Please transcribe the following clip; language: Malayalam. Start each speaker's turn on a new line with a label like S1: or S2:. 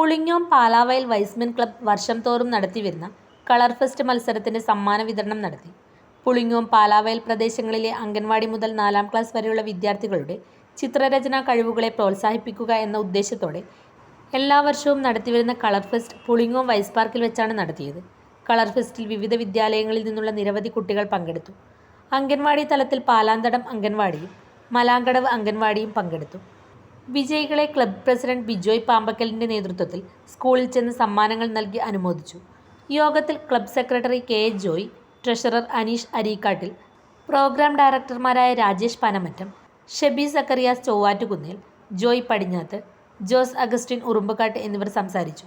S1: പുളിങ്ങോം പാലാവയൽ വൈസ്മെൻ ക്ലബ് വർഷം തോറും നടത്തിവരുന്ന കളർ ഫെസ്റ്റ് മത്സരത്തിന്റെ സമ്മാന വിതരണം നടത്തി. പുളിങ്ങോം പാലാവയൽ പ്രദേശങ്ങളിലെ അംഗൻവാടി മുതൽ നാലാം ക്ലാസ് വരെയുള്ള വിദ്യാർത്ഥികളുടെ ചിത്രരചനാ കഴിവുകളെ പ്രോത്സാഹിപ്പിക്കുക എന്ന ഉദ്ദേശത്തോടെ എല്ലാ വർഷവും നടത്തിവരുന്ന കളർ ഫെസ്റ്റ് പുളിങ്ങോം വൈസ് പാർക്കിൽ വെച്ചാണ് നടത്തിയത്. കളർ ഫെസ്റ്റിൽ വിവിധ വിദ്യാലയങ്ങളിൽ നിന്നുള്ള നിരവധി കുട്ടികൾ പങ്കെടുത്തു. അംഗൻവാടി തലത്തിൽ പാലാന്തടം അംഗൻവാടിയും മലാങ്കടവ് അംഗൻവാടിയും പങ്കെടുത്തു. വിജയികളെ ക്ലബ് പ്രസിഡന്റ് ബിജോയ് പാമ്പക്കലിന്റെ നേതൃത്വത്തിൽ സ്കൂളിൽ ചെന്ന് സമ്മാനങ്ങൾ നൽകി അനുമോദിച്ചു. യോഗത്തിൽ club secretary K Joy treasurer Aneesh Areekkattil programme ഡയറക്ടർമാരായ Rajesh Panamattam Shebi Zacharias Chovvattukunnel Joy Padinjath Jose Augustine ഉറുമ്പക്കാട്ട് എന്നിവർ സംസാരിച്ചു.